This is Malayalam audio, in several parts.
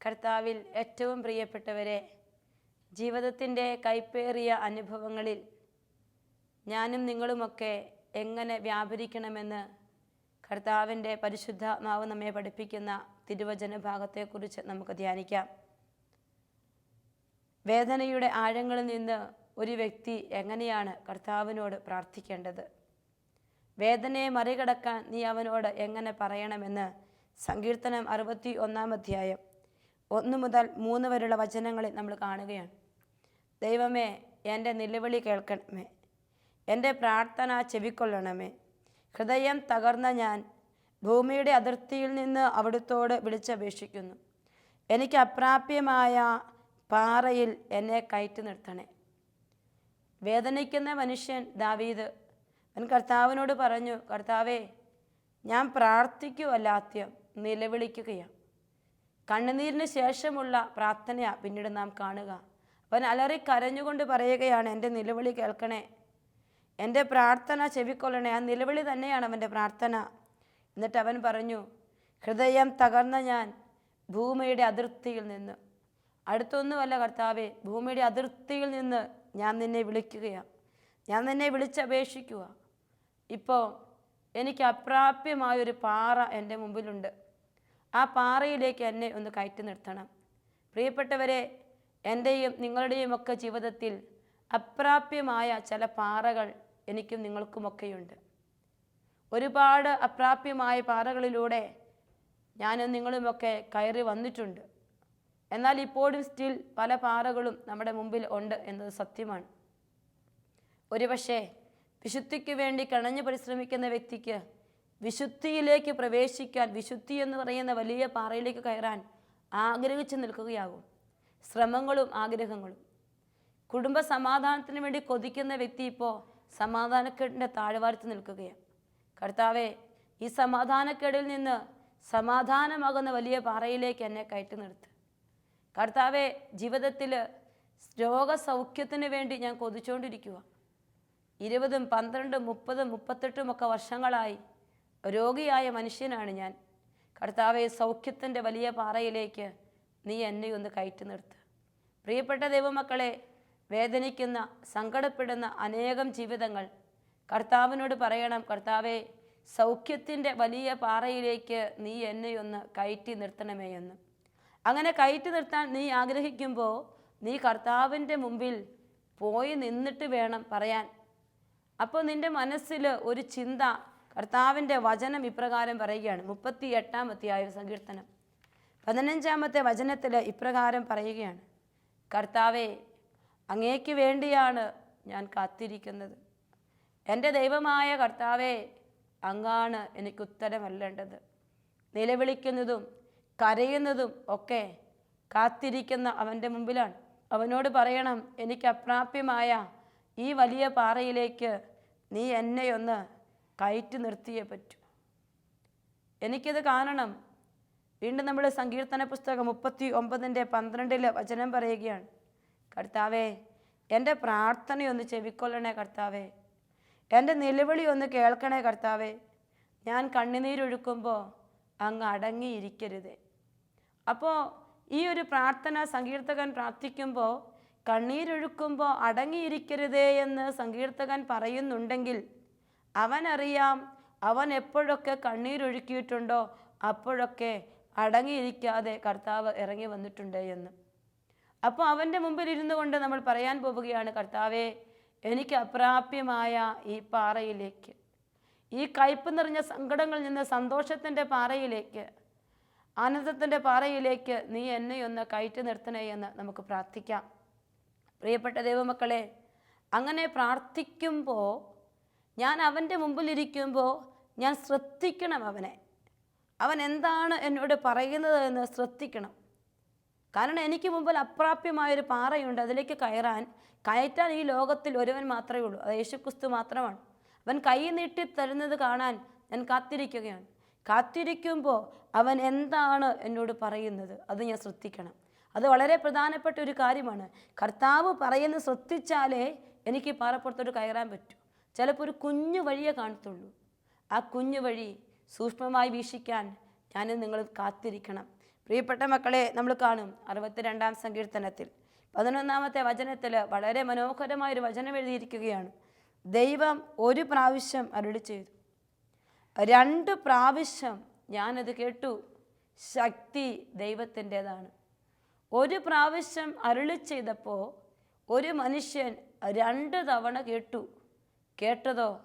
കർത്താവിൽ ഏറ്റവും പ്രിയപ്പെട്ടവരെ ജീവിതത്തിന്റെ കൈപ്പേറിയ അനുഭവങ്ങളിൽ ഞാനും നിങ്ങളുമൊക്കെ എങ്ങനെ വ്യാപരിക്കണമെന്ന് കർത്താവിന്റെ പരിശുദ്ധാത്മാവ് നമ്മെ പഠിപ്പിക്കുന്ന തിരുവചന ഭാഗത്തെക്കുറിച്ച് നമുക്ക് ധ്യാനിക്കാം. വേദനയുടെ ആഴങ്ങളിൽ നിന്ന് ഒരു വ്യക്തി എങ്ങനെയാണ് കർത്താവിനോട് പ്രാർത്ഥിക്കേണ്ടത്? വേദനയെ മറികടക്കാൻ നീ അവനോട് എങ്ങനെ പറയണമെന്ന് സങ്കീർത്തനം അറുപത്തി ഒന്നാം അധ്യായം ഒന്ന് മുതൽ മൂന്ന് വരെയുള്ള വചനങ്ങളിൽ നമ്മൾ കാണുകയാണ്. ദൈവമേ എന്റെ നിലവിളി കേൾക്കണമേ. എന്റെ പ്രാർത്ഥന ചെവിക്കൊള്ളണമേ. ഹൃദയം തകർന്ന ഞാൻ ഭൂമിയുടെ അതിർത്തിയിൽ നിന്ന് അവിടുത്തോട് വിളിച്ചപേക്ഷിക്കുന്നു. എനിക്ക് അപ്രാപ്യമായ പാറയിൽ എന്നെ കയറ്റി നിർത്തണേ വേദനിക്കുന്ന മനുഷ്യൻ ദാവീദ്. അവൻ കർത്താവിനോട് പറഞ്ഞു കർത്താവേ ഞാൻ പ്രാർത്ഥിക്കുവല്ലാത്യം നിലവിളിക്കുകയാണ്. കണ്ണുനീരിന് ശേഷമുള്ള പ്രാർത്ഥനയാണ് പിന്നീട് നാം കാണുക. അവൻ അലറി കരഞ്ഞുകൊണ്ട് പറയുകയാണ് എന്റെ നിലവിളി കേൾക്കണേ. എന്റെ പ്രാർത്ഥന ചെവിക്കൊള്ളണേ. ആ നിലവിളി തന്നെയാണ് അവന്റെ പ്രാർത്ഥന. എന്നിട്ട് അവൻ പറഞ്ഞു ഹൃദയം തകർന്ന ഞാൻ ഭൂമിയുടെ അതിർത്തിയിൽ നിന്ന്. അടുത്തൊന്നുമല്ല കർത്താവേ ഭൂമിയുടെ അതിർത്തിയിൽ നിന്ന് ഞാൻ നിന്നെ വിളിക്കുകയാണ്. ഞാൻ നിന്നെ വിളിച്ചപേക്ഷിക്കുക. ഇപ്പോൾ എനിക്ക് അപ്രാപ്യമായൊരു പാറ എന്റെ മുമ്പിലുണ്ട്. ആ പാറയിലേക്ക് എന്നെ ഒന്ന് കയറ്റി നിർത്തണം. പ്രിയപ്പെട്ടവരെ എന്റെയും നിങ്ങളുടെയും ഒക്കെ ജീവിതത്തിൽ അപ്രാപ്യമായ ചില പാറകൾ എനിക്കും നിങ്ങൾക്കുമൊക്കെയുണ്ട്. ഒരുപാട് അപ്രാപ്യമായ പാറകളിലൂടെ ഞാനും നിങ്ങളുമൊക്കെ കയറി വന്നിട്ടുണ്ട്. എന്നാൽ ഇപ്പോഴും സ്റ്റിൽ പല പാറകളും നമ്മുടെ മുമ്പിൽ ഉണ്ട് എന്നത് സത്യമാണ്. ഒരുപക്ഷെ വിശുദ്ധിക്ക് വേണ്ടി കണഞ്ഞു പരിശ്രമിക്കുന്ന വ്യക്തിക്ക് വിശുദ്ധിയിലേക്ക് പ്രവേശിക്കാൻ വിശുദ്ധി എന്ന് പറയുന്ന വലിയ പാറയിലേക്ക് കയറാൻ ആഗ്രഹിച്ചു നിൽക്കുകയാകും. ശ്രമങ്ങളും ആഗ്രഹങ്ങളും. കുടുംബ സമാധാനത്തിന് വേണ്ടി കൊതിക്കുന്ന വ്യക്തി ഇപ്പോൾ സമാധാനക്കേടിന്റെ താഴ്വാരത്ത് നിൽക്കുകയാണ്. കർത്താവെ ഈ സമാധാനക്കേടിൽ നിന്ന് സമാധാനമാകുന്ന വലിയ പാറയിലേക്ക് എന്നെ കയറ്റി നിർത്ത്. കർത്താവെ ജീവിതത്തിൽ രോഗസൗഖ്യത്തിന് വേണ്ടി ഞാൻ കൊതിച്ചുകൊണ്ടിരിക്കുക ഇരുപതും പന്ത്രണ്ടും മുപ്പതും മുപ്പത്തെട്ടും ഒക്കെ വർഷങ്ങളായി രോഗിയായ മനുഷ്യനാണ് ഞാൻ. കർത്താവെ സൗഖ്യത്തിന്റെ വലിയ പാറയിലേക്ക് നീ എന്നെ ഒന്ന് കയറ്റി നിർത്ത്. പ്രിയപ്പെട്ട ദൈവമക്കളെ വേദനിക്കുന്ന സങ്കടപ്പെടുന്ന അനേകം ജീവിതങ്ങൾ കർത്താവിനോട് പറയണം കർത്താവെ സൗഖ്യത്തിന്റെ വലിയ പാറയിലേക്ക് നീ എന്നെയൊന്ന് കയറ്റി നിർത്തണമേ എന്ന്. അങ്ങനെ കയറ്റി നിർത്താൻ നീ ആഗ്രഹിക്കുമ്പോൾ നീ കർത്താവിന്റെ മുമ്പിൽ പോയി നിന്നിട്ട് വേണം പറയാൻ. അപ്പോൾ നിന്റെ മനസ്സിൽ ഒരു ചിന്ത കർത്താവിന്റെ വചനം ഇപ്രകാരം പറയുകയാണ്. മുപ്പത്തി എട്ടാമത്തെ ആയ സങ്കീർത്തനം. പതിനഞ്ചാമത്തെ വചനത്തിൽ ഇപ്രകാരം പറയുകയാണ്. കർത്താവെ അങ്ങേക്ക് വേണ്ടിയാണ് ഞാൻ കാത്തിരിക്കുന്നത്. എന്റെ ദൈവമായ കർത്താവെ അങ്ങാണ് എനിക്ക് ഉത്തരമല്ലേണ്ടത്. നിലവിളിക്കുന്നതും കരയുന്നതും ഒക്കെ കാത്തിരിക്കുന്ന അവന്റെ മുമ്പിലാണ്. അവനോട് പറയണം എനിക്ക് അപ്രാപ്യമായ ഈ വലിയ പാറയിലേക്ക് നീ എന്നെ ഒന്ന് കയറ്റി നിർത്തിയേ പറ്റൂ. എനിക്കിത് കാണണം. വീണ്ടും നമ്മൾ സങ്കീർത്തന പുസ്തകം മുപ്പത്തി ഒമ്പതിന്റെ പന്ത്രണ്ടിലെ വചനം പറയുകയാണ്. കർത്താവേ എന്റെ പ്രാർത്ഥനയൊന്ന് ചെവിക്കൊള്ളണേ കർത്താവേ. എന്റെ നിലവിളി ഒന്ന് കേൾക്കണേ കർത്താവേ. ഞാൻ കണ്ണുനീരൊഴുക്കുമ്പോൾ അങ്ങ് അടങ്ങിയിരിക്കരുതേ. അപ്പോൾ ഈ ഒരു പ്രാർത്ഥന സങ്കീർത്തകൻ പ്രാർത്ഥിക്കുമ്പോൾ കണ്ണീരൊഴുക്കുമ്പോൾ അടങ്ങിയിരിക്കരുതേ എന്ന് സങ്കീർത്തകൻ പറയുന്നുണ്ടെങ്കിൽ അവനറിയാം അവൻ എപ്പോഴൊക്കെ കണ്ണീരൊഴുക്കിയിട്ടുണ്ടോ അപ്പോഴൊക്കെ അടങ്ങിയിരിക്കാതെ കർത്താവ് ഇറങ്ങി വന്നിട്ടുണ്ട് എന്ന്. അപ്പോൾ അവന്റെ മുമ്പിൽ ഇരുന്നു കൊണ്ട് നമ്മൾ പറയാൻ പോവുകയാണ് കർത്താവേ എനിക്ക് അപ്രാപ്യമായ ഈ പാറയിലേക്ക് ഈ കയ്പ് നിറഞ്ഞ സങ്കടങ്ങളിൽ നിന്ന് സന്തോഷത്തിന്റെ പാറയിലേക്ക് ആനന്ദത്തിന്റെ പാറയിലേക്ക് നീ എന്നെ ഒന്ന് കയറ്റി നിർത്തണേ എന്ന് നമുക്ക് പ്രാർത്ഥിക്കാം. പ്രിയപ്പെട്ട ദൈവമക്കളെ അങ്ങനെ പ്രാർത്ഥിക്കുമ്പോൾ ഞാൻ അവന്റെ മുമ്പിലിരിക്കുമ്പോൾ ഞാൻ ശ്രദ്ധിക്കണം അവനെ. അവൻ എന്താണ് എന്നോട് പറയുന്നത് എന്ന് ശ്രദ്ധിക്കണം. കാരണം എനിക്ക് മുമ്പിൽ അപ്രാപ്യമായൊരു പാറയുണ്ട് അതിലേക്ക് കയറാൻ കയറ്റാൻ ഈ ലോകത്തിൽ ഒരുവൻ മാത്രമേ ഉള്ളൂ. അത് യേശുക്രിസ്തു മാത്രമാണ്. അവൻ കൈ നീട്ടി തരുന്നത് കാണാൻ ഞാൻ കാത്തിരിക്കുകയാണ്. കാത്തിരിക്കുമ്പോൾ അവൻ എന്താണ് എന്നോട് പറയുന്നത്? അത് ഞാൻ ശ്രദ്ധിക്കണം. അത് വളരെ പ്രധാനപ്പെട്ട ഒരു കാര്യമാണ്. കർത്താവ് പറയുന്നത് ശ്രദ്ധിച്ചാലേ എനിക്ക് പാറപ്പുറത്തോട്ട് കയറാൻ പറ്റൂ. ചിലപ്പോൾ ഒരു കുഞ്ഞു വഴിയേ കാണത്തുള്ളൂ. ആ കുഞ്ഞു വഴി സൂക്ഷ്മമായി വീക്ഷിക്കാൻ ഞാൻ നിങ്ങൾ കാത്തിരിക്കണം. പ്രിയപ്പെട്ട മക്കളെ നമ്മൾ കാണും അറുപത്തിരണ്ടാം സങ്കീർത്തനത്തിൽ. പതിനൊന്നാമത്തെ വചനത്തിൽ വളരെ മനോഹരമായൊരു വചനം എഴുതിയിരിക്കുകയാണ്. ദൈവം ഒരു പ്രാവശ്യം അരുളി ചെയ്തു രണ്ട് പ്രാവശ്യം ഞാനത് കേട്ടു. ശക്തി ദൈവത്തിന്റെതാണ്. ഒരു പ്രാവശ്യം അരുളി ചെയ്തപ്പോൾ ഒരു മനുഷ്യൻ രണ്ട് തവണ കേട്ടു. കേട്ടതോ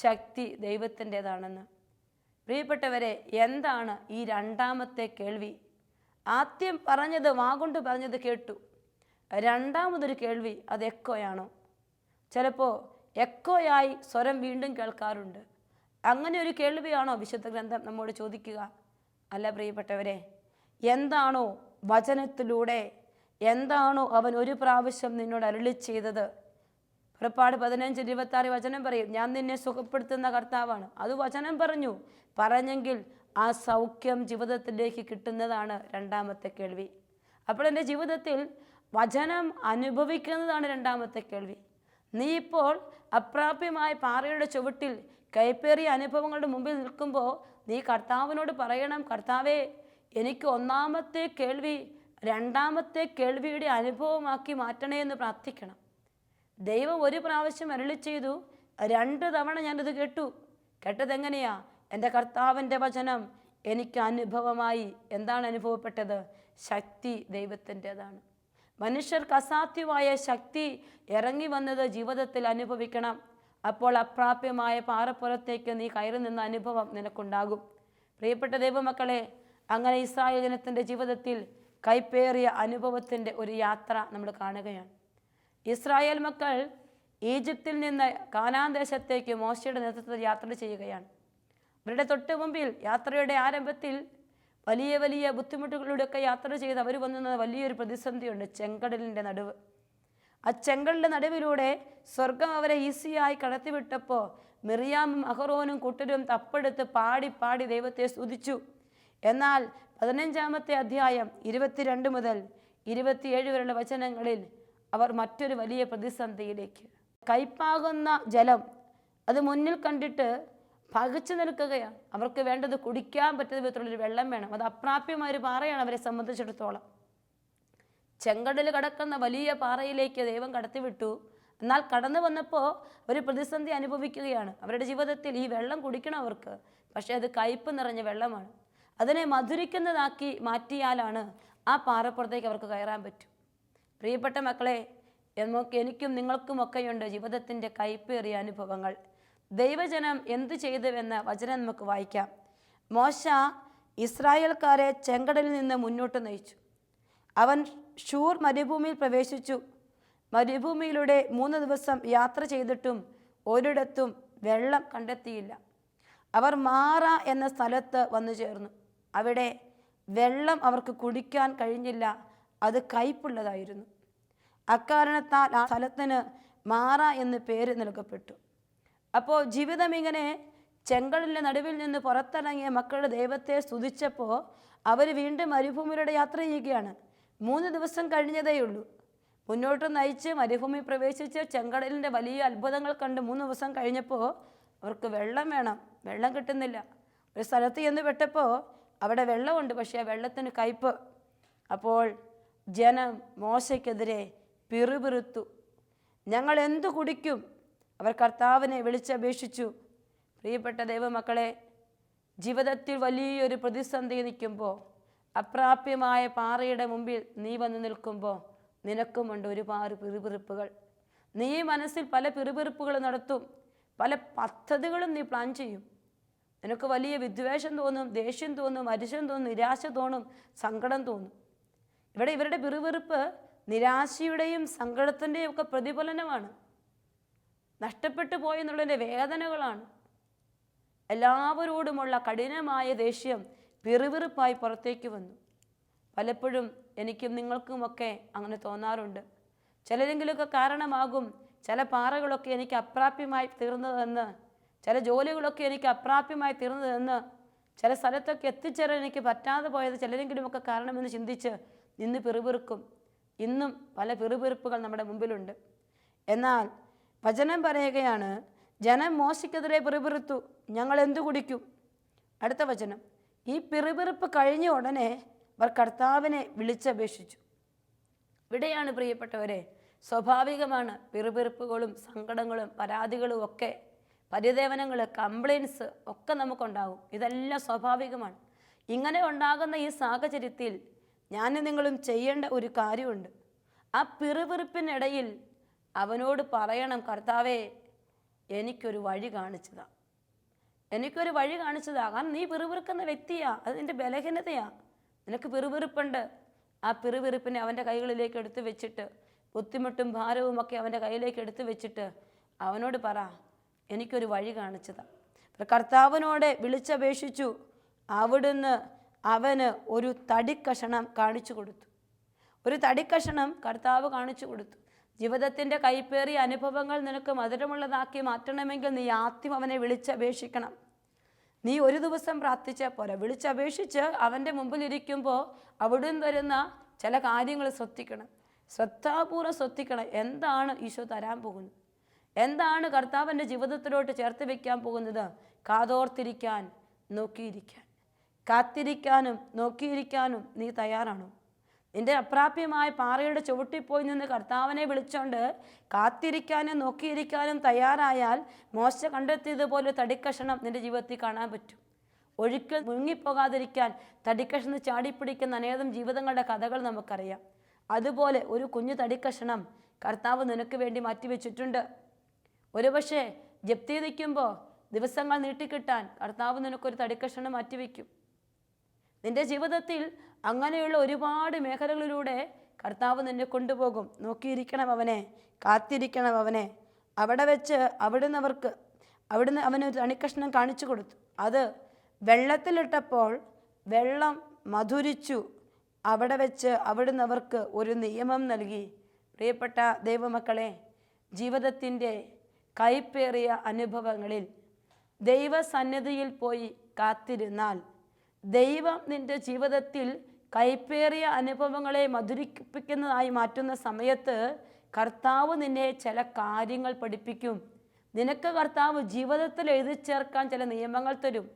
ശക്തി ദൈവത്തിന്റെതാണെന്ന്. പ്രിയപ്പെട്ടവരെ എന്താണ് ഈ രണ്ടാമത്തെ കേൾവി? ആദ്യം പറഞ്ഞത് വാഗുണ്ട് പറഞ്ഞത് കേട്ടു. രണ്ടാമതൊരു കേൾവി അത് എക്കോയാണോ ചിലപ്പോൾ എക്കോയായി സ്വരം വീണ്ടും കേൾക്കാറുണ്ട്. അങ്ങനെ ഒരു കേൾവിയാണോ വിശുദ്ധ ഗ്രന്ഥം നമ്മോട് ചോദിക്കുക? അല്ല പ്രിയപ്പെട്ടവരെ എന്താണോ വചനത്തിലൂടെ എന്താണോ അവൻ ഒരു പ്രാവശ്യം നിന്നോട് അരുളി ചെയ്തത്? പുറപ്പാട് പതിനഞ്ച് ഇരുപത്തി ആറ് വചനം പറയും ഞാൻ നിന്നെ സുഖപ്പെടുത്തുന്ന കർത്താവാണ്. അത് വചനം പറഞ്ഞു. പറഞ്ഞെങ്കിൽ ആ സൗഖ്യം ജീവിതത്തിലേക്ക് കിട്ടുന്നതാണ് രണ്ടാമത്തെ കേൾവി. അപ്പോൾ എന്റെ ജീവിതത്തിൽ വചനം അനുഭവിക്കുന്നതാണ് രണ്ടാമത്തെ കേൾവി. നീ ഇപ്പോൾ അപ്രാപ്യമായ പാറയുടെ ചുവട്ടിൽ കൈപ്പേറിയ അനുഭവങ്ങളുടെ മുമ്പിൽ നിൽക്കുമ്പോൾ നീ കർത്താവിനോട് പറയണം കർത്താവേ എനിക്ക് ഒന്നാമത്തെ കേൾവി രണ്ടാമത്തെ കേൾവിയുടെ അനുഭവമാക്കി മാറ്റണേ എന്ന് പ്രാർത്ഥിക്കണം. ദൈവം ഒരു പ്രാവശ്യം അരളി ചെയ്തു രണ്ട് തവണ ഞാനത് കേട്ടു. കേട്ടതെങ്ങനെയാ? എന്റെ കർത്താവിന്റെ വചനം എനിക്ക് അനുഭവമായി. എന്താണ് അനുഭവപ്പെട്ടത്? ശക്തി ദൈവത്തിന്റെതാണ്. മനുഷ്യർക്ക് അസാധ്യമായ ശക്തി ഇറങ്ങി വന്നത് ജീവിതത്തിൽ അനുഭവിക്കണം. അപ്പോൾ അപ്രാപ്യമായ പാറപ്പുറത്തേക്ക് നീ കയറി നിന്ന അനുഭവം നിനക്കുണ്ടാകും. പ്രിയപ്പെട്ട ദൈവമക്കളെ അങ്ങനെ ഇസ്രായേൽ ജനത്തിന്റെ ജീവിതത്തിൽ കൈപ്പേറിയ അനുഭവത്തിന്റെ ഒരു യാത്ര നമ്മൾ കാണുകയാണ്. ഇസ്രായേൽ മക്കൾ ഈജിപ്തിൽ നിന്ന് കാനാൻ ദേശത്തേക്ക് മോശയുടെ നേതൃത്വത്തിൽ യാത്ര ചെയ്യുകയാണ്. അവരുടെ തൊട്ട് മുമ്പിൽ യാത്രയുടെ ആരംഭത്തിൽ വലിയ വലിയ ബുദ്ധിമുട്ടുകളിലൂടെയൊക്കെ യാത്ര ചെയ്ത് അവർ വന്നുന്ന വലിയൊരു പ്രതിസന്ധിയുണ്ട് ചെങ്കടലിന്റെ നടുവ്. ആ ചെങ്കലിന്റെ നടുവിലൂടെ സ്വർഗം അവരെ ഈസിയായി കടത്തിവിട്ടപ്പോൾ മിറിയാമും അഹറോനും കുട്ടരും തപ്പെടുത്ത് പാടി പാടി ദൈവത്തെ സ്തുതിച്ചു. എന്നാൽ പതിനഞ്ചാമത്തെ അധ്യായം ഇരുപത്തിരണ്ട് മുതൽ ഇരുപത്തിയേഴ് വരെയുള്ള വചനങ്ങളിൽ അവർ മറ്റൊരു വലിയ പ്രതിസന്ധിയിലേക്ക്. കയ്പാകുന്ന ജലം അത് മുന്നിൽ കണ്ടിട്ട് പകച്ചു നിൽക്കുകയാണ്. അവർക്ക് വേണ്ടത് കുടിക്കാൻ പറ്റുന്ന വിധത്തിലുള്ളൊരു വെള്ളം വേണം. അത് അപ്രാപ്യമായ ഒരു പാറയാണ് അവരെ സംബന്ധിച്ചിടത്തോളം. ചെങ്കടൽ കടക്കുന്ന വലിയ പാറയിലേക്ക് ദൈവം കടത്തിവിട്ടു. എന്നാൽ കടന്നു വന്നപ്പോൾ ഒരു പ്രതിസന്ധി അനുഭവിക്കുകയാണ്. അവരുടെ ജീവിതത്തിൽ ഈ വെള്ളം കുടിക്കണം അവർക്ക്. പക്ഷേ അത് കയ്പ് നിറഞ്ഞ വെള്ളമാണ്. അതിനെ മധുരിക്കുന്നതാക്കി മാറ്റിയാലാണ് ആ പാറപ്പുറത്തേക്ക് അവർക്ക് കയറാൻ പറ്റും. പ്രിയപ്പെട്ട മക്കളെ നമുക്ക് എനിക്കും നിങ്ങൾക്കുമൊക്കെയുണ്ട് ജീവിതത്തിന്റെ കയ്പേറിയ അനുഭവങ്ങൾ. ദൈവജനം എന്തു ചെയ്തുവെന്ന് വചനം നമുക്ക് വായിക്കാം. മോശ ഇസ്രായേൽക്കാരെ ചെങ്കടലിൽ നിന്ന് മുന്നോട്ട് നയിച്ചു. അവൻ ഷൂർ മരുഭൂമിയിൽ പ്രവേശിച്ചു. മരുഭൂമിയിലൂടെ മൂന്ന് ദിവസം യാത്ര ചെയ്തിട്ടും ഒരിടത്തും വെള്ളം കണ്ടെത്തിയില്ല. അവർ മാറ എന്ന സ്ഥലത്ത് വന്നു ചേർന്നു. അവിടെ വെള്ളം അവർക്ക് കുടിക്കാൻ കഴിഞ്ഞില്ല. അത് കയ്പുള്ളതായിരുന്നു. അക്കാരണത്താൽ ആ സ്ഥലത്തിന് മാറ എന്ന് പേര് നൽകപ്പെട്ടു. അപ്പോൾ ജീവിതം ഇങ്ങനെ ചെങ്കടലിന്റെ നടുവിൽ നിന്ന് പുറത്തിറങ്ങിയ മക്കളുടെ ദൈവത്തെ സ്തുതിച്ചപ്പോൾ അവർ വീണ്ടും മരുഭൂമിയിലൂടെ യാത്ര ചെയ്യുകയാണ്. മൂന്ന് ദിവസം കഴിഞ്ഞതേയുള്ളൂ മുന്നോട്ട് നയിച്ച് മരുഭൂമി പ്രവേശിച്ച് ചെങ്കടലിന്റെ വലിയ അത്ഭുതങ്ങൾ കണ്ട് മൂന്ന് ദിവസം കഴിഞ്ഞപ്പോൾ അവർക്ക് വെള്ളം വേണം. വെള്ളം കിട്ടുന്നില്ല. ഒരു സ്ഥലത്ത് ചെന്ന് പെട്ടപ്പോൾ അവിടെ വെള്ളമുണ്ട് പക്ഷേ ആ വെള്ളത്തിന് കയ്പ്. അപ്പോൾ ജനം മോശയ്ക്കെതിരെ പിറുപിറുത്തു. ഞങ്ങൾ എന്തു കുടിക്കും? അവർ കർത്താവിനെ വിളിച്ചപേക്ഷിച്ചു. പ്രിയപ്പെട്ട ദൈവമക്കളെ ജീവിതത്തിൽ വലിയൊരു പ്രതിസന്ധി നിൽക്കുമ്പോൾ അപ്രാപ്യമായ പാറയുടെ മുമ്പിൽ നീ വന്നു നിൽക്കുമ്പോൾ നിനക്കുമുണ്ട് ഒരുപാട് പിറുപിറുപ്പുകൾ. നീ മനസ്സിൽ പല പിറുപിറുപ്പുകൾ നടത്തും പല പദ്ധതികളും നീ പ്ലാൻ ചെയ്യും. നിനക്ക് വലിയ വിദ്വേഷം തോന്നും ദേഷ്യം തോന്നും അരിശം തോന്നും നിരാശ തോന്നും സങ്കടം തോന്നും. ഇവിടെ ഇവരുടെ പിറുപിറുപ്പ് നിരാശയുടെയും സങ്കടത്തിന്റെയും ഒക്കെ പ്രതിഫലനമാണ്. നഷ്ടപ്പെട്ടു പോയെന്നുള്ളതിന്റെ വേദനകളാണ്. എല്ലാവരോടുമുള്ള കഠിനമായ ദേഷ്യം പിറുപിറുപ്പായി പുറത്തേക്ക് വന്നു. പലപ്പോഴും എനിക്കും നിങ്ങൾക്കുമൊക്കെ അങ്ങനെ തോന്നാറുണ്ട്. ചിലരെങ്കിലുമൊക്കെ കാരണമാകും ചില പാറകളൊക്കെ എനിക്ക് അപ്രാപ്യമായി തീർന്നതെന്ന് ചില ജോലികളൊക്കെ എനിക്ക് അപ്രാപ്യമായി തീർന്നതെന്ന് ചില സ്ഥലത്തൊക്കെ എത്തിച്ചേരാൻ എനിക്ക് പറ്റാതെ പോയത് ചിലരെങ്കിലുമൊക്കെ കാരണമെന്ന് ചിന്തിച്ച് നിന്ന് പിറുപിറുക്കും. ഇന്നും പല പിറുപിറുപ്പുകൾ നമ്മുടെ മുമ്പിലുണ്ട്. എന്നാൽ വചനം പറയുകയാണ് ജനം മോശിക്കെതിരെ പിറുപിറുത്തു ഞങ്ങൾ എന്തു കുടിക്കും? അടുത്ത വചനം ഈ പിറുപിറുപ്പ് കഴിഞ്ഞ ഉടനെ അവർ കർത്താവിനെ വിളിച്ചപേക്ഷിച്ചു. ഇവിടെയാണ് പ്രിയപ്പെട്ടവരെ സ്വാഭാവികമാണ് പിറുപിറുപ്പുകളും സങ്കടങ്ങളും പരാതികളും ഒക്കെ പരിദേവനങ്ങൾ കംപ്ലയിൻസ് ഒക്കെ നമുക്കുണ്ടാകും ഇതെല്ലാം സ്വാഭാവികമാണ്. ഇങ്ങനെ ഉണ്ടാകുന്ന ഈ സാഹചര്യത്തിൽ ഞാൻ നിങ്ങളും ചെയ്യേണ്ട ഒരു കാര്യമുണ്ട്. ആ പിറുപിറുപ്പിനിടയിൽ അവനോട് പറയണം കർത്താവേ എനിക്കൊരു വഴി കാണിച്ചതാ. എനിക്കൊരു വഴി കാണിച്ചതാ. കാരണം നീ പിറുപിറുക്കുന്ന വ്യക്തിയാ. അത് നിന്റെ ബലഹീനതയാ. നിനക്ക് പിറുപിറുപ്പുണ്ട്. ആ പിറുപിറുപ്പിനെ അവന്റെ കൈകളിലേക്ക് എടുത്തു വെച്ചിട്ട് ബുദ്ധിമുട്ടും ഭാരവും ഒക്കെ അവന്റെ കയ്യിലേക്ക് എടുത്തു വെച്ചിട്ട് അവനോട് പറ എനിക്കൊരു വഴി കാണിച്ചതാ. കർത്താവിനോട് വിളിച്ചപേക്ഷിച്ചു. അവിടുന്ന് അവന് ഒരു തടിക്കഷണം കാണിച്ചു കൊടുത്തു. ഒരു തടിക്കഷണം കർത്താവ് കാണിച്ചു കൊടുത്തു. ജീവിതത്തിന്റെ കൈപ്പേറിയ അനുഭവങ്ങൾ നിനക്ക് മധുരമുള്ളതാക്കി മാറ്റണമെങ്കിൽ നീ ആദ്യം അവനെ വിളിച്ചപേക്ഷിക്കണം. നീ ഒരു ദിവസം പ്രാർത്ഥിച്ചാൽ പോരാ. വിളിച്ചപേക്ഷിച്ച് അവന്റെ മുമ്പിൽ ഇരിക്കുമ്പോൾ അവിടുന്ന് വരുന്ന ചില കാര്യങ്ങൾ ശ്രദ്ധിക്കണം. ശ്രദ്ധാപൂർവം ശ്രദ്ധിക്കണം. എന്താണ് ഈശോ തരാൻ പോകുന്നത്? എന്താണ് കർത്താവിന്റെ ജീവിതത്തിലോട്ട് ചേർത്ത് വയ്ക്കാൻ പോകുന്നത്? കാതോർത്തിരിക്കാൻ നോക്കിയിരിക്കാൻ. കാത്തിരിക്കാനും നോക്കിയിരിക്കാനും നീ തയ്യാറാണോ? നിന്റെ അപ്രാപ്യമായ പാറയുടെ ചുവട്ടിൽ പോയി നിന്ന് കർത്താവിനെ വിളിച്ചോണ്ട് കാത്തിരിക്കാനും നോക്കിയിരിക്കാനും തയ്യാറായാൽ മോശ കണ്ടെത്തിയതുപോലെ തടിക്കഷണം നിന്റെ ജീവിതത്തിൽ കാണാൻ പറ്റും. ഒഴുക്കിൽ മുങ്ങിപ്പോകാതിരിക്കാൻ തടിക്കഷണം ചാടിപ്പിടിക്കുന്ന അനേകം ജീവിതങ്ങളുടെ കഥകൾ നമുക്കറിയാം. അതുപോലെ ഒരു കുഞ്ഞു തടിക്കഷണം കർത്താവ് നിനക്ക് വേണ്ടി മാറ്റിവെച്ചിട്ടുണ്ട്. ഒരുപക്ഷെ ജപ്തി നിൽക്കുമ്പോൾ ദിവസങ്ങൾ നീട്ടിക്കിട്ടാൻ കർത്താവ് നിനക്കൊരു തടിക്കഷണം മാറ്റിവെക്കും. നിന്റെ ജീവിതത്തിൽ അങ്ങനെയുള്ള ഒരുപാട് മേഖലകളിലൂടെ കർത്താവ് നിന്നെ കൊണ്ടുപോകും. നോക്കിയിരിക്കണം അവനെ കാത്തിരിക്കണം അവനെ. അവിടെ വെച്ച് അവിടുന്ന് അവർക്ക് അവിടുന്ന് അവന് ഒരു തണിക്കഷ്ണം കാണിച്ചു കൊടുത്തു. അത് വെള്ളത്തിലിട്ടപ്പോൾ വെള്ളം മധുരിച്ചു. അവിടെ വെച്ച് അവിടുന്ന് അവർക്ക് ഒരു നിയമം നൽകി. പ്രിയപ്പെട്ട ദൈവമക്കളെ ജീവിതത്തിന്റെ കൈപ്പേറിയ അനുഭവങ്ങളിൽ ദൈവസന്നിധിയിൽ പോയി കാത്തിരുന്നാൽ ദൈവം നിന്റെ ജീവിതത്തിൽ കൈപ്പേറിയ അനുഭവങ്ങളെ മധുരിപ്പിക്കുന്നതായി മാറ്റുന്ന സമയത്ത് കർത്താവ് നിന്നെ ചില കാര്യങ്ങൾ പഠിപ്പിക്കും. നിനക്ക് കർത്താവ് ജീവിതത്തിൽ എഴുതി ചേർക്കാൻ ചില നിയമങ്ങൾ തരും.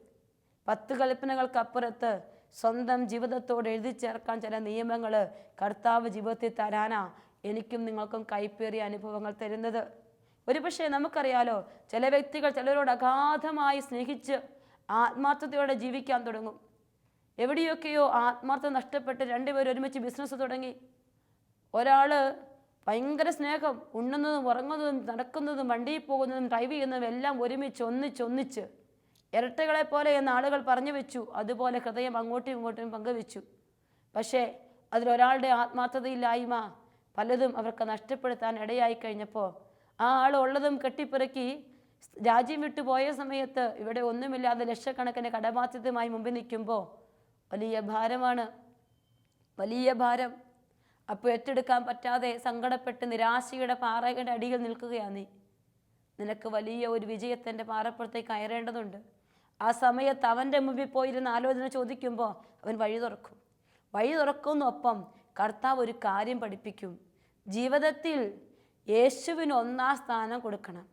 പത്ത് കൽപ്പനകൾക്കപ്പുറത്ത് സ്വന്തം ജീവിതത്തോട് എഴുതി ചേർക്കാൻ ചില നിയമങ്ങൾ കർത്താവ് ജീവിതത്തിൽ തരാനാ എനിക്കും നിങ്ങൾക്കും കൈപ്പേറിയ അനുഭവങ്ങൾ തരുന്നത്. ഒരുപക്ഷെ നമുക്കറിയാലോ ചില വ്യക്തികൾ ചിലരോട് അഗാധമായി സ്നേഹിച്ച് ആത്മാർത്ഥതയോടെ ജീവിക്കാൻ തുടങ്ങും. എവിടെയൊക്കെയോ ആത്മാർത്ഥം നഷ്ടപ്പെട്ട് രണ്ടുപേരും ഒരുമിച്ച് ബിസിനസ് തുടങ്ങി. ഒരാൾ ഭയങ്കര സ്നേഹം ഉണ്ണുന്നതും ഉറങ്ങുന്നതും നടക്കുന്നതും വണ്ടിയിൽ പോകുന്നതും ഡ്രൈവ് ചെയ്യുന്നതും എല്ലാം ഒരുമിച്ച് ഒന്നിച്ചൊന്നിച്ച് ഒന്നിച്ച് ഇരട്ടകളെ പോലെ എന്ന് ആളുകൾ പറഞ്ഞു വെച്ചു. അതുപോലെ ഹൃദയം അങ്ങോട്ടും ഇങ്ങോട്ടും പങ്കുവെച്ചു. പക്ഷേ അതിലൊരാളുടെ ആത്മാർത്ഥതയില്ലായ്മ പലതും അവർക്ക് നഷ്ടപ്പെടുത്താൻ ഇടയായി കഴിഞ്ഞപ്പോൾ ആ ആൾ ഉള്ളതും കെട്ടിപ്പിറക്കി രാജ്യം വിട്ടു പോയ സമയത്ത് ഇവിടെ ഒന്നുമില്ലാതെ ലക്ഷക്കണക്കിന് കടബാധ്യതയുമായി മുമ്പിൽ നിൽക്കുമ്പോൾ വലിയ ഭാരമാണ്. വലിയ ഭാരം. അപ്പോൾ ഏറ്റെടുക്കാൻ പറ്റാതെ സങ്കടപ്പെട്ട് നിരാശയുടെ പാറയുടെ അടിയിൽ നിൽക്കുകയാണ് നീ. നിനക്ക് വലിയ ഒരു വിജയത്തിന്റെ പാറപ്പുറത്തേക്ക് കയറേണ്ടതുണ്ട്. ആ സമയത്ത് അവന്റെ മുമ്പിൽ പോയിരുന്ന ആലോചന ചോദിക്കുമ്പോൾ അവൻ വഴി തുറക്കും. വഴി തുറക്കുന്നൊപ്പം കർത്താവ് ഒരു കാര്യം പഠിപ്പിക്കും. ജീവിതത്തിൽ യേശുവിന് ഒന്നാം സ്ഥാനം കൊടുക്കണം.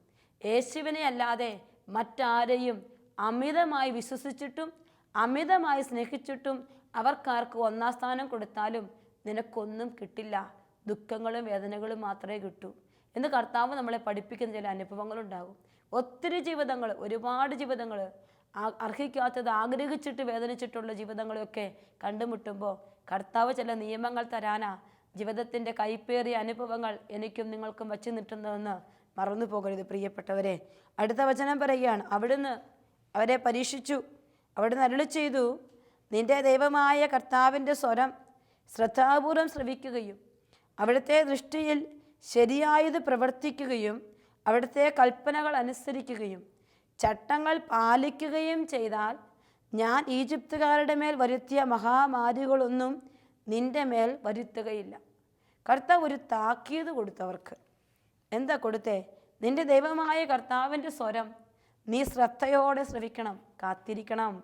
യേശുവിനെ അല്ലാതെ മറ്റാരെയും അമിതമായി വിശ്വസിച്ചിട്ടും അമിതമായി സ്നേഹിച്ചിട്ടും അവർക്കാർക്ക് ഒന്നാം സ്ഥാനം കൊടുത്താലും നിനക്കൊന്നും കിട്ടില്ല. ദുഃഖങ്ങളും വേദനകളും മാത്രമേ കിട്ടൂ. എന്ന് കർത്താവ് നമ്മളെ പഠിപ്പിക്കുന്ന ചില അനുഭവങ്ങളുണ്ടാകും. ഒത്തിരി ജീവിതങ്ങൾ ഒരുപാട് ജീവിതങ്ങൾ അർഹിക്കാത്തത് ആഗ്രഹിച്ചിട്ട് വേദനിച്ചിട്ടുള്ള ജീവിതങ്ങളെയൊക്കെ കണ്ടുമുട്ടുമ്പോൾ കർത്താവ് ചില നിയമങ്ങൾ തരാനാ ജീവിതത്തിന്റെ കൈപ്പേറിയ അനുഭവങ്ങൾ എനിക്കും നിങ്ങൾക്കും വച്ചു നിട്ടുന്നതെന്ന് മറന്നു പോകരുത് പ്രിയപ്പെട്ടവരെ. അടുത്ത വചനം പറയുകയാണ് അവിടുന്ന് അവരെ പരീക്ഷിച്ചു. അവിടുന്ന് അരുളി ചെയ്തു നിന്റെ ദൈവമായ കർത്താവിന്റെ സ്വരം ശ്രദ്ധാപൂർവം ശ്രവിക്കുകയും അവിടുത്തെ ദൃഷ്ടിയിൽ ശരിയായത് പ്രവർത്തിക്കുകയും അവിടുത്തെ കൽപ്പനകൾ അനുസരിക്കുകയും ചട്ടങ്ങൾ പാലിക്കുകയും ചെയ്താൽ ഞാൻ ഈജിപ്തുകാരുടെ മേൽ വരുത്തിയ മഹാമാരികളൊന്നും നിന്റെ മേൽ വരുത്തുകയില്ല. കർത്താവ് ഒരു താക്കീത് കൊടുത്തവർക്ക്. എന്താ കൊടുത്തേ? നിന്റെ ദൈവമായ കർത്താവിന്റെ സ്വരം നീ ശ്രദ്ധയോടെ ശ്രവിക്കണം കാത്തിരിക്കണം.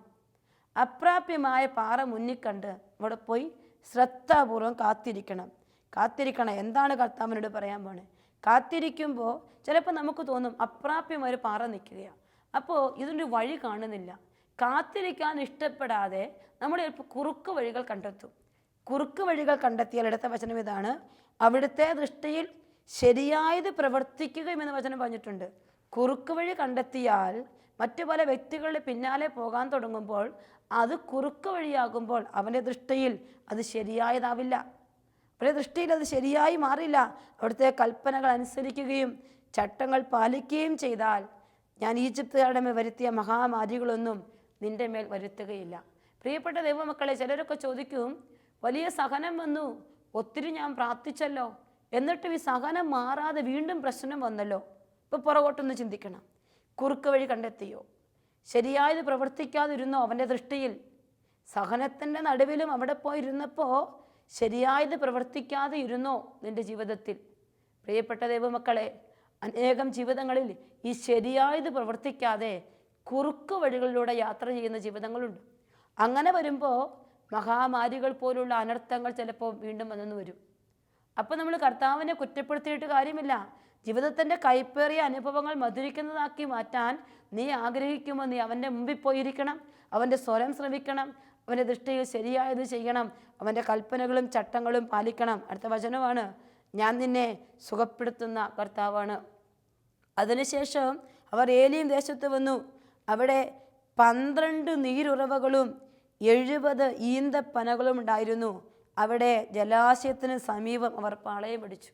അപ്രാപ്യമായ പാറ മുന്നിൽ കണ്ട് അവിടെ പോയി ശ്രദ്ധാപൂർവം കാത്തിരിക്കണം. കാത്തിരിക്കണം. എന്താണ് കർത്താവിനോട് പറയാൻ പോണേ? കാത്തിരിക്കുമ്പോൾ ചിലപ്പോൾ നമുക്ക് തോന്നും അപ്രാപ്യമായ ഒരു പാറ നിൽക്കുകയാണ് അപ്പോൾ ഇതിന്റെ വഴി കാണുന്നില്ല. കാത്തിരിക്കാൻ ഇഷ്ടപ്പെടാതെ നമ്മൾ ചിലപ്പോൾ കുറുക്ക് വഴികൾ കണ്ടെത്തും. കുറുക്ക് വഴികൾ കണ്ടെത്തിയാൽ അടുത്ത വചനം ഇതാണ്. അവിടുത്തെ ദൃഷ്ടിയിൽ ശരിയായത് പ്രവർത്തിക്കുകയും എന്ന വചനം പറഞ്ഞിട്ടുണ്ട്. കുറുക്ക് വഴി കണ്ടെത്തിയാൽ മറ്റു പല വ്യക്തികളുടെ പിന്നാലെ പോകാൻ തുടങ്ങുമ്പോൾ അത് കുറുക്ക് വഴിയാകുമ്പോൾ അവന്റെ ദൃഷ്ടിയിൽ അത് ശരിയായതാവില്ല. അവരുടെ ദൃഷ്ടിയിൽ അത് ശരിയായി മാറില്ല. അവിടുത്തെ കൽപ്പനകൾ അനുസരിക്കുകയും ചട്ടങ്ങൾ പാലിക്കുകയും ചെയ്താൽ ഞാൻ ഈജിപ്തുകാരുടെ മേൽ വരുത്തിയ മഹാമാരികളൊന്നും നിന്റെ മേൽ വരുത്തുകയില്ല. പ്രിയപ്പെട്ട ദൈവമക്കളെ ചിലരൊക്കെ ചോദിക്കും വലിയ സഹനം വന്നു ഒത്തിരി ഞാൻ പ്രാർത്ഥിച്ചല്ലോ. എന്നിട്ടും ഈ സഹനം മാറാതെ വീണ്ടും പ്രശ്നം വന്നല്ലോ. ഇപ്പോൾ പുറകോട്ടൊന്ന് ചിന്തിക്കണം. കുറുക്ക് വഴി കണ്ടെത്തിയോ? ശരിയായത് പ്രവർത്തിക്കാതിരുന്നോ അവന്റെ ദൃഷ്ടിയിൽ? സഹനത്തിന്റെ നടുവിലും അവിടെ പോയിരുന്നപ്പോൾ ശരിയായത് പ്രവർത്തിക്കാതെ ഇരുന്നോ നിന്റെ ജീവിതത്തിൽ? പ്രിയപ്പെട്ട ദൈവമക്കളെ അനേകം ജീവിതങ്ങളിൽ ഈ ശരിയായത് പ്രവർത്തിക്കാതെ കുറുക്ക് വഴികളിലൂടെ യാത്ര ചെയ്യുന്ന ജീവിതങ്ങളുണ്ട്. അങ്ങനെ വരുമ്പോൾ മഹാമാരികൾ പോലുള്ള അനർത്ഥങ്ങൾ ചിലപ്പോൾ വീണ്ടും വന്നെന്ന് വരും. അപ്പോൾ നമ്മൾ കർത്താവിനെ കുറ്റപ്പെടുത്തിയിട്ട് കാര്യമില്ല. ജീവിതത്തിന്റെ കൈപ്പേറിയ അനുഭവങ്ങൾ മധുരിക്കുന്നതാക്കി മാറ്റാൻ നീ ആഗ്രഹിക്കുമ്പോൾ നീ അവന്റെ മുമ്പിൽ പോയിരിക്കണം. അവന്റെ സ്വരം ശ്രമിക്കണം അവന്റെ ദൃഷ്ടിയിൽ ശരിയായത് ചെയ്യണം. അവന്റെ കൽപ്പനകളും ചട്ടങ്ങളും പാലിക്കണം. അടുത്ത വചനമാണ് ഞാൻ നിന്നെ സുഖപ്പെടുത്തുന്ന കർത്താവാണ്. അതിനുശേഷം അവർ ഏലിയും ദേശത്ത് വന്നു. അവിടെ പന്ത്രണ്ട് നീരുറവകളും എഴുപത് ഈന്തപ്പനകളും ഉണ്ടായിരുന്നു. അവിടെ ജലാശയത്തിന് സമീപം അവർ പാളയം പിടിച്ചു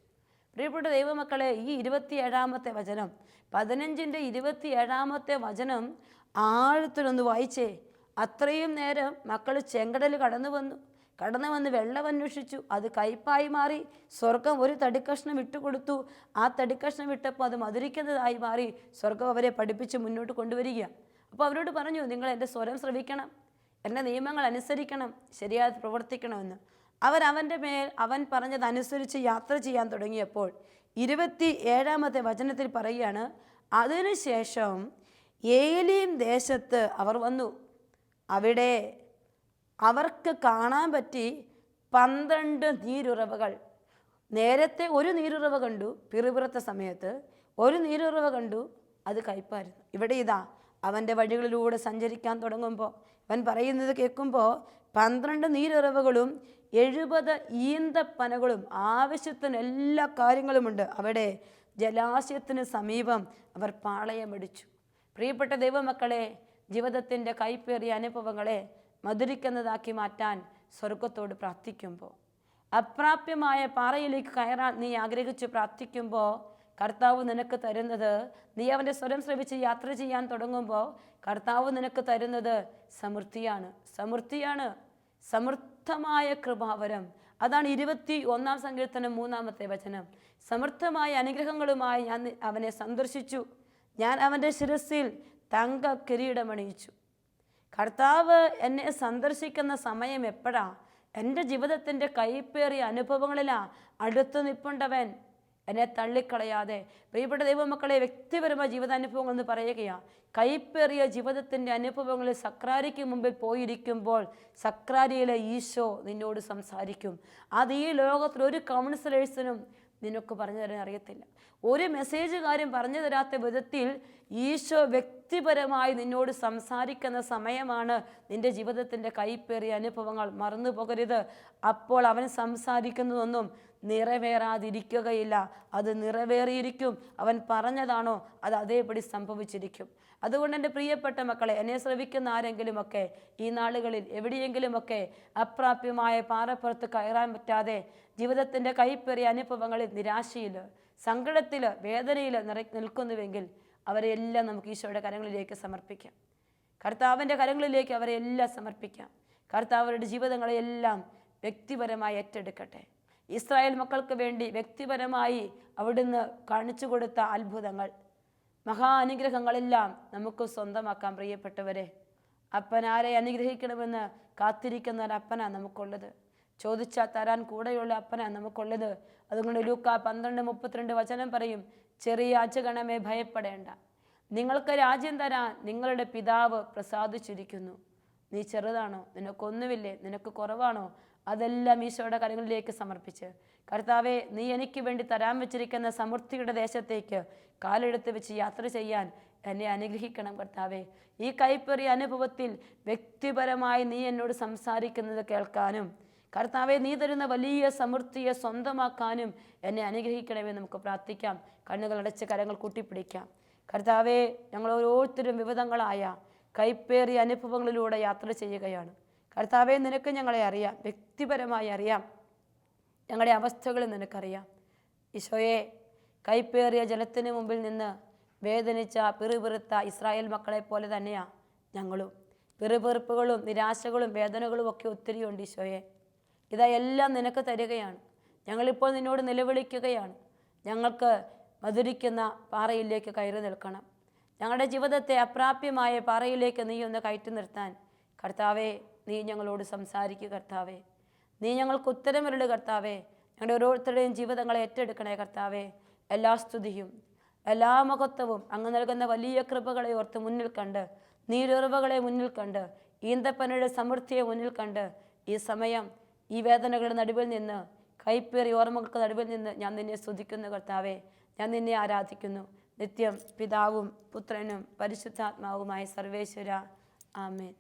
പ്രിയപ്പെട്ട ദൈവമക്കളെ ഈ ഇരുപത്തിയേഴാമത്തെ വചനം പതിനഞ്ചിന്റെ ഇരുപത്തിയേഴാമത്തെ വചനം ആഴത്തിലൊന്ന് വായിച്ചേ. അത്രയും നേരം മക്കൾ ചെങ്കടൽ കടന്നു വന്നു. കടന്നു വന്ന് വെള്ളം അന്വേഷിച്ചു. അത് കയ്പായി മാറി. സ്വർഗം ഒരു തടിക്കഷ്ണം ഇട്ടുകൊടുത്തു ആ തടിക്കഷ്ണം ഇട്ടപ്പോൾ അത് മധുരിക്കുന്നതായി മാറി സ്വർഗം അവരെ പഠിപ്പിച്ച് മുന്നോട്ട് കൊണ്ടുവരിക. അപ്പോൾ അവരോട് പറഞ്ഞു നിങ്ങൾ എന്റെ സ്വരം ശ്രവിക്കണം. എന്റെ നിയമങ്ങൾ അനുസരിക്കണം. ശരിയായി പ്രവർത്തിക്കണമെന്ന്. അവർ അവന്റെ മേൽ അവൻ പറഞ്ഞതനുസരിച്ച് യാത്ര ചെയ്യാൻ തുടങ്ങിയപ്പോൾ ഇരുപത്തി ഏഴാമത്തെ വചനത്തിൽ പറയുകയാണ് അതിനുശേഷം ഏലിയും ദേശത്ത് അവർ വന്നു. അവിടെ അവർക്ക് കാണാൻ പറ്റി പന്ത്രണ്ട് നീരുറവകൾ. നേരത്തെ ഒരു നീരുറവ കണ്ടു പിറുപിറത്ത സമയത്ത് ഒരു നീരുറവ കണ്ടു അത് കയ്പായിരുന്നു. ഇവിടെ ഇതാ അവന്റെ വഴികളിലൂടെ സഞ്ചരിക്കാൻ തുടങ്ങുമ്പോൾ അവൻ പറയുന്നത് കേൾക്കുമ്പോൾ പന്ത്രണ്ട് നീരുറവകളും എഴുപത് ഈന്തപ്പനകളും ആവശ്യത്തിന് എല്ലാ കാര്യങ്ങളുമുണ്ട്. അവിടെ ജലാശയത്തിന് സമീപം അവർ പാളയമടിച്ചു. പ്രിയപ്പെട്ട ദൈവമക്കളെ ജീവിതത്തിന്റെ കൈപ്പേറിയ അനുഭവങ്ങളെ മധുരിക്കുന്നതാക്കി മാറ്റാൻ സ്വർഗത്തോട് പ്രാർത്ഥിക്കുമ്പോൾ അപ്രാപ്യമായ പാറയിലേക്ക് കയറാൻ നീ ആഗ്രഹിച്ച് പ്രാർത്ഥിക്കുമ്പോൾ കർത്താവ് നിനക്ക് തരുന്നത് നീ അവന്റെ സ്വരം ശ്രമിച്ച് യാത്ര ചെയ്യാൻ തുടങ്ങുമ്പോൾ കർത്താവ് നിനക്ക് തരുന്നത് സമൃദ്ധിയാണ്. സമൃദ്ധിയാണ്. സമൃദ്ധമായ കൃപാവരം. അതാണ് ഇരുപത്തി ഒന്നാം സങ്കീർത്തനം മൂന്നാമത്തെ വചനം. സമൃദ്ധമായ അനുഗ്രഹങ്ങളുമായി ഞാൻ അവനെ സന്ദർശിച്ചു. ഞാൻ അവന്റെ ശിരസിൽ തങ്ക കിരീടമണിയിച്ചു കർത്താവ് എന്നെ സന്ദർശിക്കുന്ന സമയം എപ്പോഴാ? എന്റെ ജീവിതത്തിന്റെ കൈപ്പേറിയ അനുഭവങ്ങളിലാ അടുത്തു നിൽപ്പുണ്ടവൻ. എന്നെ തള്ളിക്കളയാതെ പ്രിയപ്പെട്ട ദൈവമക്കളെ വ്യക്തിപരമായ ജീവിതാനുഭവങ്ങൾ എന്ന് പറയുകയാണ്. കൈപ്പേറിയ ജീവിതത്തിന്റെ അനുഭവങ്ങളിൽ സക്രാരിക്ക് മുമ്പിൽ പോയിരിക്കുമ്പോൾ സക്രാരിയിലെ ഈശോ നിന്നോട് സംസാരിക്കും. അത് ഈ ലോകത്തിൽ ഒരു കൗൺസിലേഴ്സിനും നിനക്ക് പറഞ്ഞു തരാൻ അറിയത്തില്ല. ഒരു മെസ്സേജ് കാര്യം പറഞ്ഞു തരാത്ത വിധത്തിൽ ഈശോ വ്യക്തിപരമായി നിന്നോട് സംസാരിക്കുന്ന സമയമാണ് നിന്റെ ജീവിതത്തിന്റെ കൈപ്പേറിയ അനുഭവങ്ങൾ മറന്നു പോകരുത് അപ്പോൾ അവൻ സംസാരിക്കുന്നതൊന്നും നിറവേറാതിരിക്കുകയില്ല. അത് നിറവേറിയിരിക്കും. അവൻ പറഞ്ഞതാണോ? അത് അതേപടി സംഭവിച്ചിരിക്കും. അതുകൊണ്ട് എന്റെ പ്രിയപ്പെട്ട മക്കളെ എന്നെ ശ്രവിക്കുന്ന ആരെങ്കിലുമൊക്കെ ഈ നാളുകളിൽ എവിടെയെങ്കിലുമൊക്കെ അപ്രാപ്യമായ പാറപ്പുറത്ത് കയറാൻ പറ്റാതെ ജീവിതത്തിന്റെ കൈപ്പേറിയ അനുഭവങ്ങളിൽ നിരാശയിൽ സങ്കടത്തിൽ വേദനയിൽ നിറ നിൽക്കുന്നുവെങ്കിൽ അവരെല്ലാം നമുക്ക് ഈശോയുടെ കരങ്ങളിലേക്ക് സമർപ്പിക്കാം. കർത്താവിന്റെ കരങ്ങളിലേക്ക് അവരെ എല്ലാം സമർപ്പിക്കാം കർത്താവരുടെ ജീവിതങ്ങളെയെല്ലാം വ്യക്തിപരമായി ഏറ്റെടുക്കട്ടെ. ഇസ്രായേൽ മക്കൾക്ക് വേണ്ടി വ്യക്തിപരമായി അവിടുന്ന് കാണിച്ചു കൊടുത്ത അത്ഭുതങ്ങൾ. മഹാ അനുഗ്രഹങ്ങളെല്ലാം നമുക്ക് സ്വന്തമാക്കാൻ പ്രിയപ്പെട്ടവരെ. അപ്പനാരെ അനുഗ്രഹിക്കണമെന്ന് കാത്തിരിക്കുന്ന ഒരു അപ്പനാണ് നമുക്കുള്ളത്. ചോദിച്ചാൽ തരാൻ കൂടെയുള്ള അപ്പനാണ് നമുക്കുള്ളത്. അതുകൊണ്ട് ലൂക്ക പന്ത്രണ്ട് മുപ്പത്തിരണ്ട് വചനം പറയും ചെറിയ അജഗണമേ ഭയപ്പെടേണ്ട. നിങ്ങൾക്ക് രാജ്യം തരാൻ നിങ്ങളുടെ പിതാവ് പ്രസാദിച്ചിരിക്കുന്നു. നീ ചെറുതാണോ? നിനക്കൊന്നുമില്ലേ നിനക്ക് കുറവാണോ? അതെല്ലാം ഈശോയുടെ കരങ്ങളിലേക്ക് സമർപ്പിച്ച്. കർത്താവെ നീ എനിക്ക് വേണ്ടി തരാൻ വെച്ചിരിക്കുന്ന സമൃദ്ധിയുടെ ദേശത്തേക്ക് കാലെടുത്ത് വെച്ച് യാത്ര ചെയ്യാൻ എന്നെ അനുഗ്രഹിക്കണം കർത്താവെ. ഈ കൈപ്പറിയ അനുഭവത്തിൽ വ്യക്തിപരമായി നീ എന്നോട് സംസാരിക്കുന്നത് കേൾക്കാനും കർത്താവെ നീ തരുന്ന വലിയ സമൃദ്ധിയെ സ്വന്തമാക്കാനും എന്നെ അനുഗ്രഹിക്കണമേ നമുക്ക് പ്രാർത്ഥിക്കാം. കണ്ണുകൾ അടച്ച് കരങ്ങൾ കൂട്ടിപ്പിടിക്കാം. കർത്താവെ ഞങ്ങൾ ഓരോരുത്തരും വിവിധങ്ങളായ കൈപ്പേറിയ അനുഭവങ്ങളിലൂടെ യാത്ര ചെയ്യുകയാണ്. കർത്താവെ നിനക്ക് ഞങ്ങളെ അറിയാം. വ്യക്തിപരമായി അറിയാം. ഞങ്ങളുടെ അവസ്ഥകൾ നിനക്കറിയാം. ഈശോയെ കൈപ്പേറിയ ജലത്തിന് മുമ്പിൽ നിന്ന് വേദനിച്ച പിറുപിറുത്ത ഇസ്രായേൽ മക്കളെ പോലെ തന്നെയാണ് ഞങ്ങളും. പിറുപിറുപ്പുകളും നിരാശകളും വേദനകളും ഒക്കെ ഒത്തിരിയുണ്ട് ഈശോയെ. ഇതാ എല്ലാം നിനക്ക് തരികയാണ്. ഞങ്ങളിപ്പോൾ നിന്നോട് നിലവിളിക്കുകയാണ്. ഞങ്ങൾക്ക് മധുരിക്കുന്ന പാറയിലേക്ക് കയറി നിൽക്കണം. ഞങ്ങളുടെ ജീവിതത്തെ അപ്രാപ്യമായ പാറയിലേക്ക് നീ ഒന്ന് കയറ്റി നിർത്താൻ. കർത്താവേ നീ ഞങ്ങളോട് സംസാരിക്കുക കർത്താവേ. നീ ഞങ്ങൾക്ക് ഉത്തരമരുളു കർത്താവേ. ഞങ്ങളുടെ ഓരോരുത്തരുടെയും ജീവിതങ്ങളെ ഏറ്റെടുക്കണേ കർത്താവേ. എല്ലാ സ്തുതിയും എല്ലാ മഹത്വവും അങ്ങ് നൽകുന്ന വലിയ കൃപകളെ ഓർത്ത് മുന്നിൽ കണ്ട് നീരുറവകളെ മുന്നിൽ കണ്ട് ഈന്തപ്പനയുടെ സമൃദ്ധിയെ മുന്നിൽ കണ്ട് ഈ സമയം ഈ വേദനകളുടെ നടുവിൽ നിന്ന് കൈപ്പേറി ഓർമ്മകൾക്ക് നടുവിൽ നിന്ന് ഞാൻ നിന്നെ സ്തുതിക്കുന്നു കർത്താവേ. ഞാൻ നിന്നെ ആരാധിക്കുന്നു. നിത്യം പിതാവും പുത്രനും പരിശുദ്ധാത്മാവുമായ സർവേശ്വര. ആമേൻ.